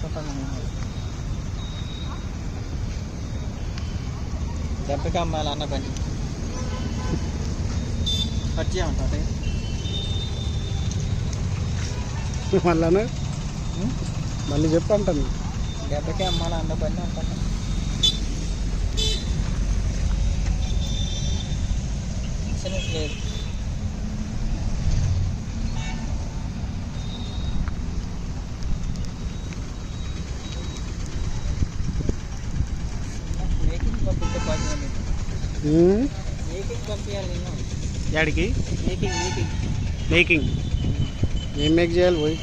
చేసుకుంటాను నేను దెబ్బకి అమ్మాయిలు అన్న పని కట్ చేయమంటారు మళ్ళా మళ్ళీ చెప్పంటాను దెబ్బకి అమ్మాలి అన్న పని అంటాను ఇన్సూరెన్స్ లేదు యాడికి? మేకింగ్ మేకింగ్ మేకింగ్ ఏం మేక్ చేయాలి పోయి?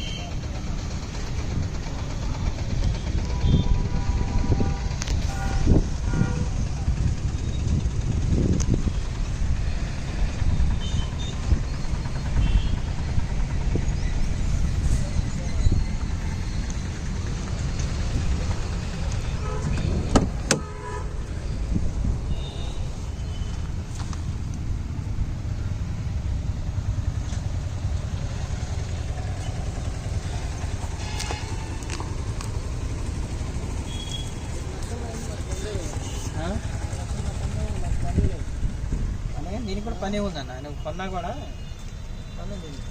పని ఉందన్న. నువ్వు కొన్నా కూడా పని ఉంది. దీనికి.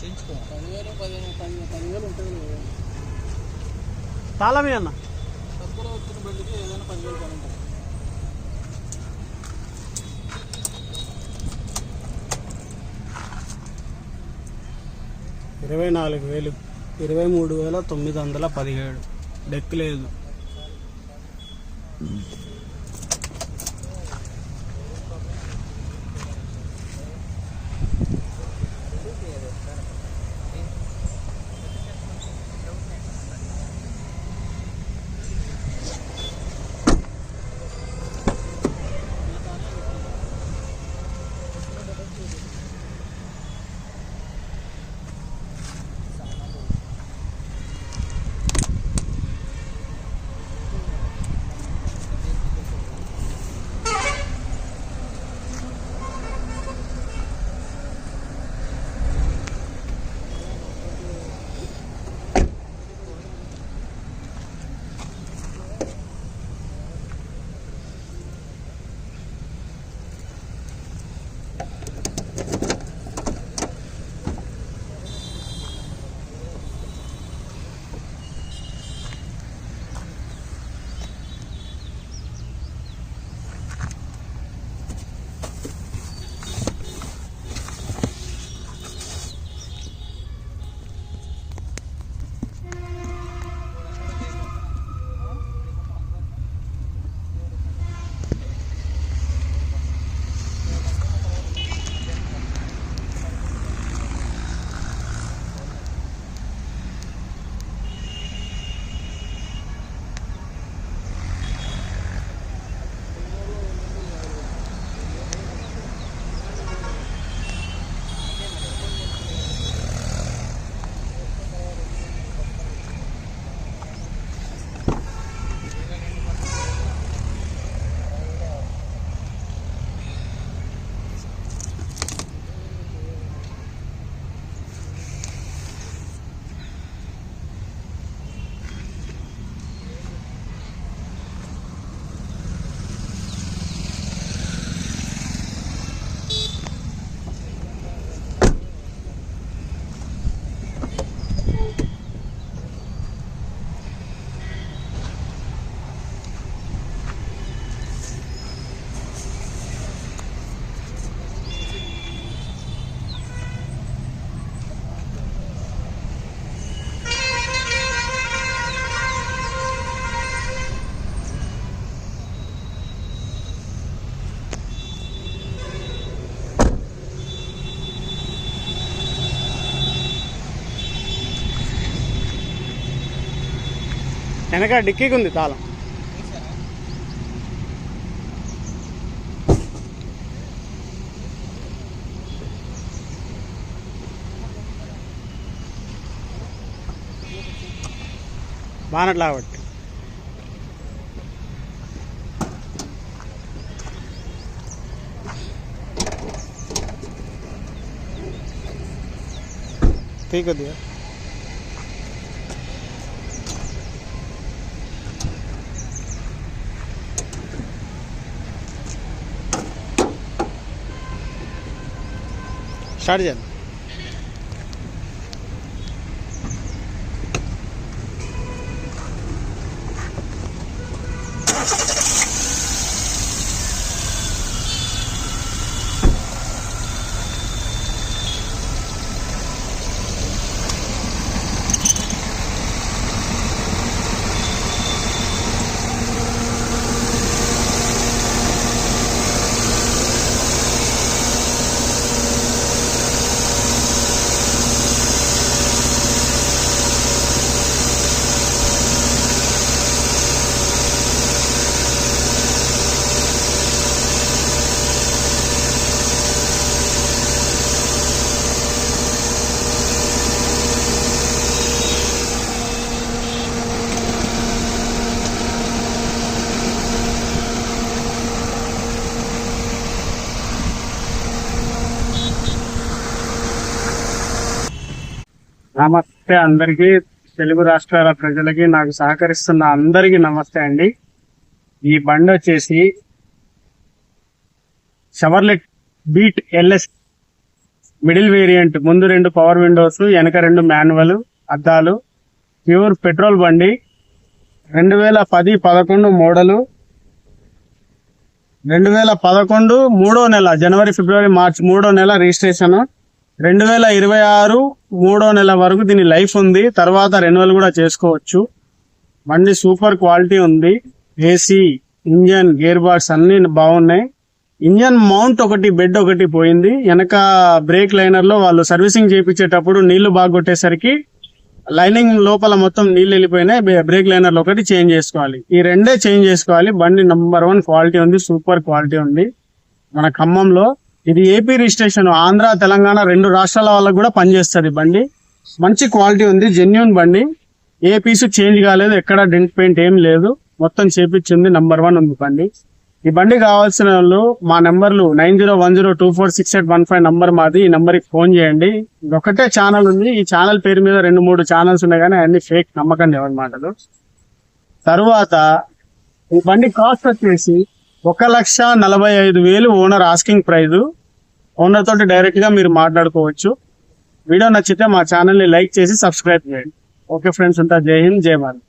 చేయించుకో. పదివేలు పదిహేను పది పదివేలు ఉంటుంది. తాళమే అన్న. తక్కువలో వచ్చిన బండికి ఏదైనా పదివేలు పని ఉంటుంది. ఇరవై నాలుగు వేలు ఇరవై మూడు వేల తొమ్మిది వందల పదిహేడు. డెక్ లేదు. వెనక డిక్కీకి ఉంది తాళం బానట్లా కాబట్టి తీ కొద్దిగా ষাট জন నమస్తే అందరికీ తెలుగు రాష్ట్రాల ప్రజలకి నాకు సహకరిస్తున్న అందరికీ నమస్తే అండి. ఈ బండి వచ్చేసి Chevrolet Beat LS middle variant ముందు రెండు పవర్ విండోస్ వెనక రెండు మాన్యువల్ అద్దాలు ప్యూర్ పెట్రోల్ బండి రెండు వేల పది పదకొండు మోడలు రెండు వేల పదకొండు మూడో నెల జనవరి ఫిబ్రవరి మార్చ్ మూడో నెల రిజిస్ట్రేషన్ రెండు వేల ఇరవై ఆరు మూడో నెల వరకు దీని లైఫ్ ఉంది. తర్వాత రెన్యువల్ కూడా చేసుకోవచ్చు. బండి సూపర్ క్వాలిటీ ఉంది. ఏసీ ఇంజన్ గేర్ బాక్స్ అన్నీ బాగున్నాయి. ఇంజన్ మౌంట్ ఒకటి బెడ్ ఒకటి పోయింది. వెనక బ్రేక్ లైనర్లో వాళ్ళు సర్వీసింగ్ చేయించేటప్పుడు నీళ్ళు బాగా కొట్టేసరికి లైనింగ్ లోపల మొత్తం నీళ్ళు వెళ్ళిపోయినాయి. బ్రేక్ లైనర్లు ఒకటి చేంజ్ చేసుకోవాలి. ఈ రెండే చేంజ్ చేసుకోవాలి. బండి నంబర్ వన్ క్వాలిటీ ఉంది సూపర్ క్వాలిటీ ఉంది. మన ఖమ్మంలో ఇది ఏపీ రిజిస్ట్రేషన్ ఆంధ్ర తెలంగాణ రెండు రాష్ట్రాల వాళ్ళకు కూడా పనిచేస్తుంది బండి. మంచి క్వాలిటీ ఉంది జెన్యున్ బండి. ఏ పీసు చేంజ్ కాలేదు ఎక్కడ డెంట్ పెయింట్ ఏం లేదు. మొత్తం చేపించింది నంబర్ వన్ ఉంది బండి. ఈ బండి కావాల్సిన వాళ్ళు మా నెంబర్లు nine zero one zero two four six eight one five number మాది. ఈ నెంబర్కి ఫోన్ చేయండి. ఒకటే ఛానల్ ఉంది. ఈ ఛానల్ పేరు మీద రెండు మూడు ఛానల్స్ ఉన్నాయి కానీ అన్ని ఫేక్ నమ్మకండి ఎవరి మాటలు తరువాత ఈ బండి కాస్ట్ వచ్చేసి ఒక లక్ష నలభై ఐదు వేలు ఓనర్ ఆస్కింగ్ ప్రైజ్. ఓనర్ తోటి డైరెక్ట్గా మీరు మాట్లాడుకోవచ్చు. వీడియో నచ్చితే మా ఛానల్ని లైక్ చేసి సబ్స్క్రైబ్ చేయండి. ఓకే ఫ్రెండ్స్ అంతా జై హింద్ జై భారత్.